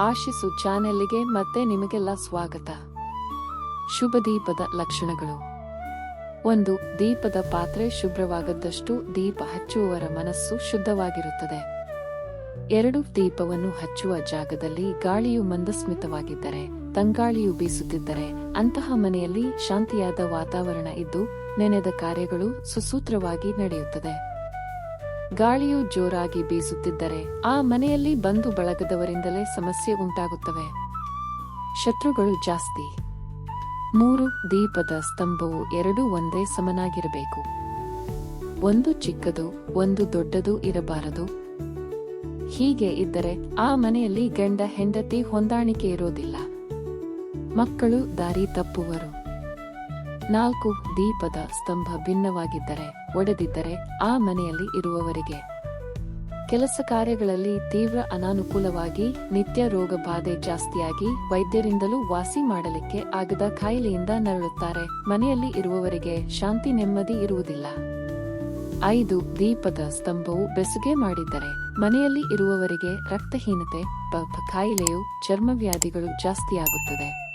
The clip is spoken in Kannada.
ಆಶಿಸು ಚಾನೆಲ್ಗೆ ಮತ್ತೆ ನಿಮಗೆಲ್ಲ ಸ್ವಾಗತ. ಶುಭ ದೀಪದ ಲಕ್ಷಣಗಳು. ಒಂದು, ದೀಪದ ಪಾತ್ರೆ ಶುಭ್ರವಾಗದಷ್ಟು ದೀಪ ಹಚ್ಚುವವರ ಮನಸ್ಸು ಶುದ್ಧವಾಗಿರುತ್ತದೆ. ಎರಡು, ದೀಪವನ್ನು ಹಚ್ಚುವ ಜಾಗದಲ್ಲಿ ಗಾಳಿಯು ಮಂದಸ್ಮಿತವಾಗಿದ್ದರೆ, ತಂಗಾಳಿಯು ಬೀಸುತ್ತಿದ್ದರೆ, ಅಂತಹ ಮನೆಯಲ್ಲಿ ಶಾಂತಿಯಾದ ವಾತಾವರಣ ಇದ್ದು ನೆನೆದ ಕಾರ್ಯಗಳು ಸುಸೂತ್ರವಾಗಿ ನಡೆಯುತ್ತದೆ. ಗಾಳಿಯು ಜೋರಾಗಿ ಬೀಸುತ್ತಿದ್ದರೆ ಆ ಮನೆಯಲ್ಲಿ ಬಂಧು ಬಳಗದವರಿಂದಲೇ ಸಮಸ್ಯೆ ಉಂಟಾಗುತ್ತವೆ. ಶತ್ರುಗಳು ಜಾಸ್ತಿ. ಮೂರು ದೀಪದ ಸ್ತಂಭವು ಎರಡೂ ಒಂದೇ ಸಮನಾಗಿರಬೇಕು. ಒಂದು ಚಿಕ್ಕದು, ಒಂದು ದೊಡ್ಡದು ಇರಬಾರದು. ಹೀಗೆ ಇದ್ದರೆ ಆ ಮನೆಯಲ್ಲಿ ಗಂಡ ಹೆಂಡತಿ ಹೊಂದಾಣಿಕೆ ಇರೋದಿಲ್ಲ. ಮಕ್ಕಳು ದಾರಿ ತಪ್ಪುವರು. ನಾಲ್ಕು ದೀಪದ ಸ್ತಂಭ ಭಿನ್ನವಾಗಿದ್ದರೆ, ಒಡೆದಿದ್ದರೆ ಆ ಮನೆಯಲ್ಲಿ ಇರುವವರಿಗೆ. ಕೆಲಸ ಕಾರ್ಯಗಳಲ್ಲಿ ತೀವ್ರ ಅನಾನುಕೂಲವಾಗಿ, ನಿತ್ಯ ರೋಗ ಬಾಧೆ ಜಾಸ್ತಿಯಾಗಿ ವೈದ್ಯರಿಂದಲೂ ವಾಸಿ ಮಾಡಲಿಕ್ಕೆ ಆಗದ ಕಾಯಿಲೆಯಿಂದ ನರಳುತ್ತಾರೆ. ಮನೆಯಲ್ಲಿ ಇರುವವರಿಗೆ ಶಾಂತಿ ನೆಮ್ಮದಿ ಇರುವುದಿಲ್ಲ. ಐದು ದೀಪದ ಸ್ತಂಭವು ಬೆಸುಗೆ ಮಾಡಿದ್ದರೆ, ಮನೆಯಲ್ಲಿ ಇರುವವರಿಗೆ ರಕ್ತಹೀನತೆ ಕಾಯಿಲೆಯು ಚರ್ಮವ್ಯಾಧಿಗಳು ಜಾಸ್ತಿಯಾಗುತ್ತದೆ.